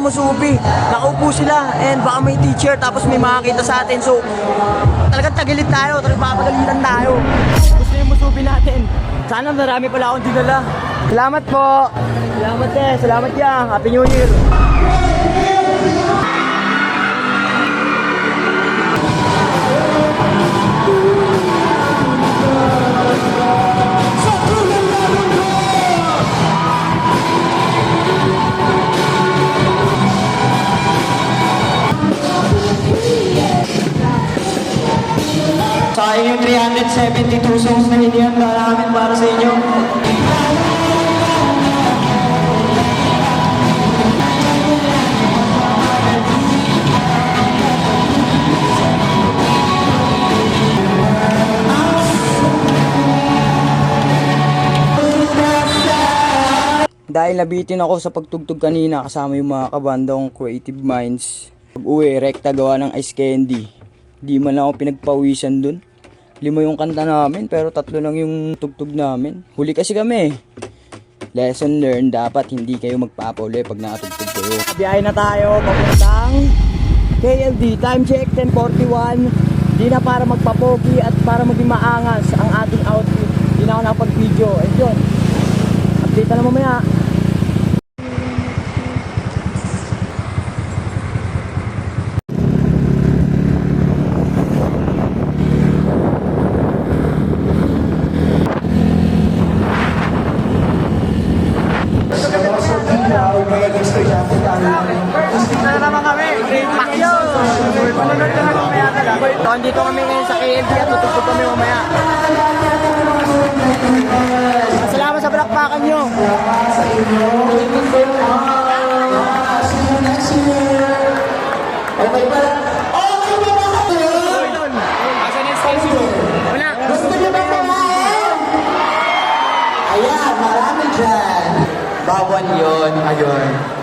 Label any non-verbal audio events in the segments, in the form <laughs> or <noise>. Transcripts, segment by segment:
musubi. Nakaupo sila and baka may teacher tapos may makakita sa atin. So, talagang tagilid tayo, talagang papagalitan tayo. Gusto yung musubi natin. Sana marami pala akong dinala. Salamat po. Salamat eh. Salamat yan. Happy New Year. Sayang yung 372 songs na hinihanda namin para sa inyo. Dahil nabitin ako sa pagtugtog kanina kasama yung mga kabandong Creative Minds. Pag uwi, rekta gawa ng ice candy. Di man ako pinagpawisan dun. Lima yung kanta namin pero tatlo lang yung tugtog namin. Huli kasi kami. Lesson learned, dapat hindi kayo magpapauli pag nakatugtog kayo. Biyahe na tayo papuntang KLD. Time check, 10.41. Di na para magpapogi at para maging maangas ang ating outfit. Di na ako nakapag-video. And yun, update na mamaya. So, andito kami ngayon sa KLD at tutugtog kami mamaya. Salamat sa palakpakan nyo. Wala. Gusto niyo ba kumain? Ayan, marami dyan. Bawal yun. Ayun.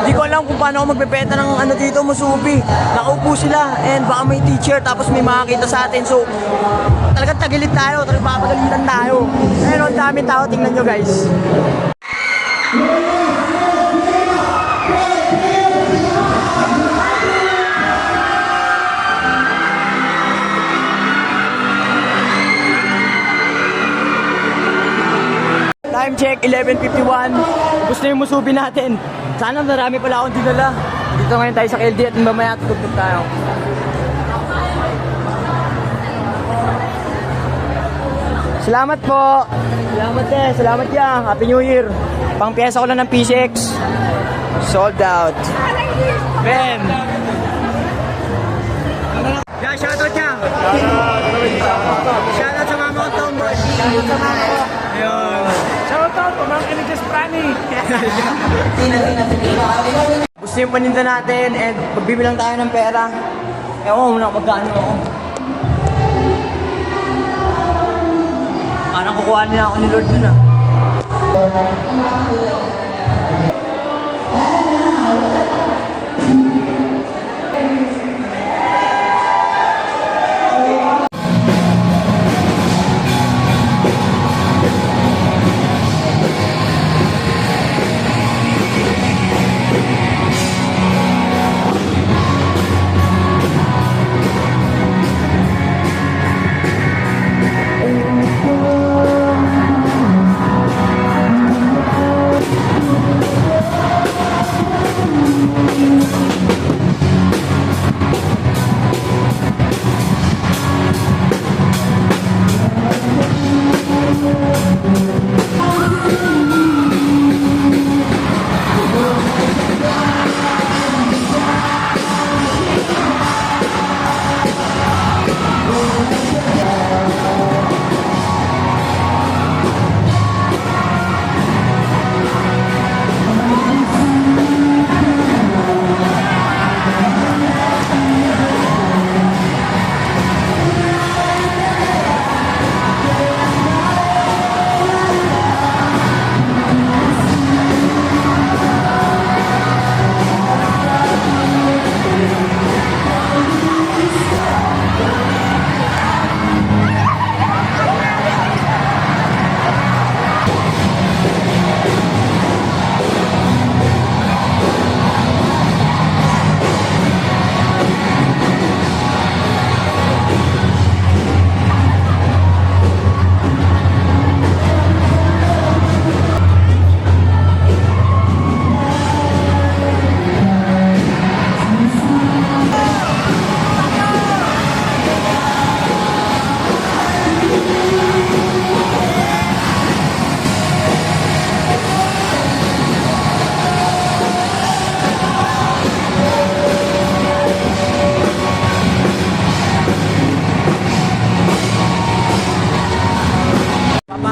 Di ko alam kung paano ako magbebenta ng ano dito, musubi. Nakaupo sila and baka may teacher tapos may makakita sa atin. So, talagang tagilid tayo, talagang papagalitan tayo. Ayun, ang daming tao, tingnan nyo guys. Time check, 11.51. Gusto yung musubi natin. Sana marami pala akong dinala. Dito ngayon tayo sa KLD at mamaya tutugtog tayo. Salamat po. Salamat eh. Salamat yan. Happy New Year. Pang piyesa ko lang ng PCX. Sold out. Ben. Yeah, shoutout niya. Shoutout sa mama ko, Tomboy. Shoutout sa mama Prani. Gusto yung paninda natin and pagbibilang tayo ng pera. Ewan ko muna magkano ako. Parang kukuha nila ako ni Lord dun ah.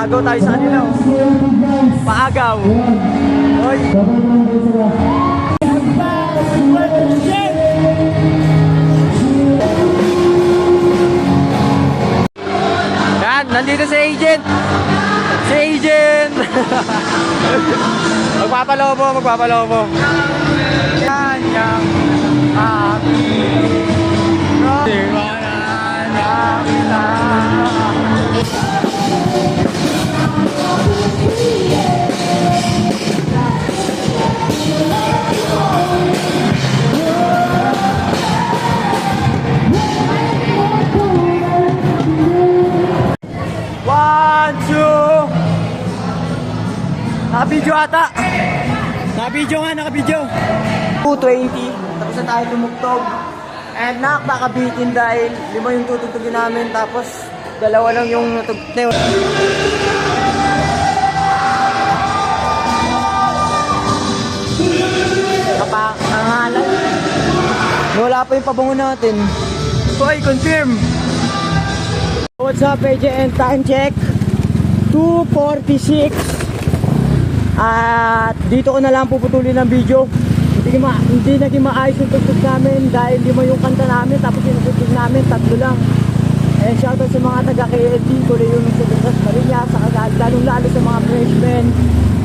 Paagaw tayo sa kanila. oh. Paagaw. Hoy. Yan, nandito si agent. Si agent. <laughs> magpapalobo, magpapalobo. Yan, yan. Tiwala na kita. One, Naka-video ata. Naka-video nga, naka-video. 220. Tapos na tayo tumugtog. And nak, nakabitin dahil lima yung tutugtugin namin. Tapos dalawa lang yung natugtog. Kapangalan. Wala pa yung pabango natin. Hoy, confirm. What's up, AJN? Time check. 2.46. At dito ko na lang puputulin ng video. Hindi, ma hindi naging maayos yung tugtog namin dahil lima yung kanta namin tapos yung tugtog namin tatlo lang. And shoutout sa mga taga KLD, tuloy yung sa Dusas Marinya, sa kagal, lalong lalo sa mga freshmen.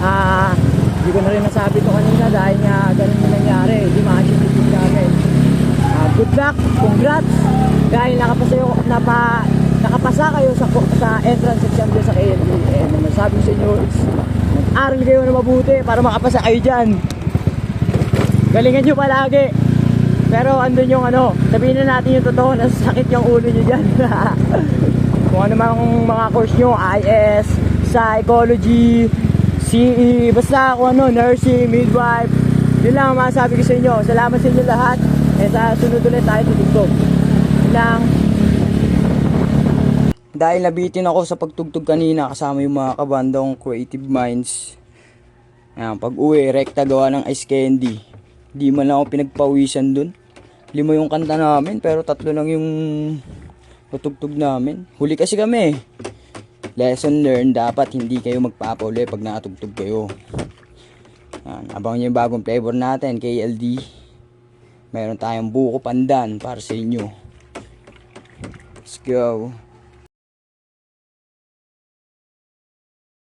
Ah, hindi ko na rin nasabi to kanina dahil nga ganun yung nangyari. Hindi maayos yung tugtog namin. Ah, good luck, congrats. Dahil nakapasa yung, napa, nakapasa kayo sa sa entrance exam sa KLD. And ang masabi ko sa inyo is mag-aral kayo na mabuti para makapasa kayo dyan. Galingan nyo palagi. Pero andun yung ano, sabihin na natin yung totoo na sakit yung ulo nyo dyan. <laughs> Kung ano mang mga course nyo, IS, psychology, CE, basta kung ano, nursing, midwife. Yun lang ang masasabi ko sa inyo. Salamat sa inyo lahat. Eh sa sunod ulit tayo tutugtog. Yun lang. Dahil nabitin ako sa pagtugtog kanina kasama yung mga kabandong Creative Minds. Ayan, pag uwi, rekta gawa ng ice candy. Di man lang ako pinagpawisan dun. Lima yung kanta namin, pero tatlo lang yung tutugtog namin. Huli kasi kami. Lesson learned, dapat hindi kayo magpapauli pag nakatugtog kayo. Yan, abangan nyo yung bagong flavor natin, KLD. Meron tayong buko pandan para sa inyo. Let's go.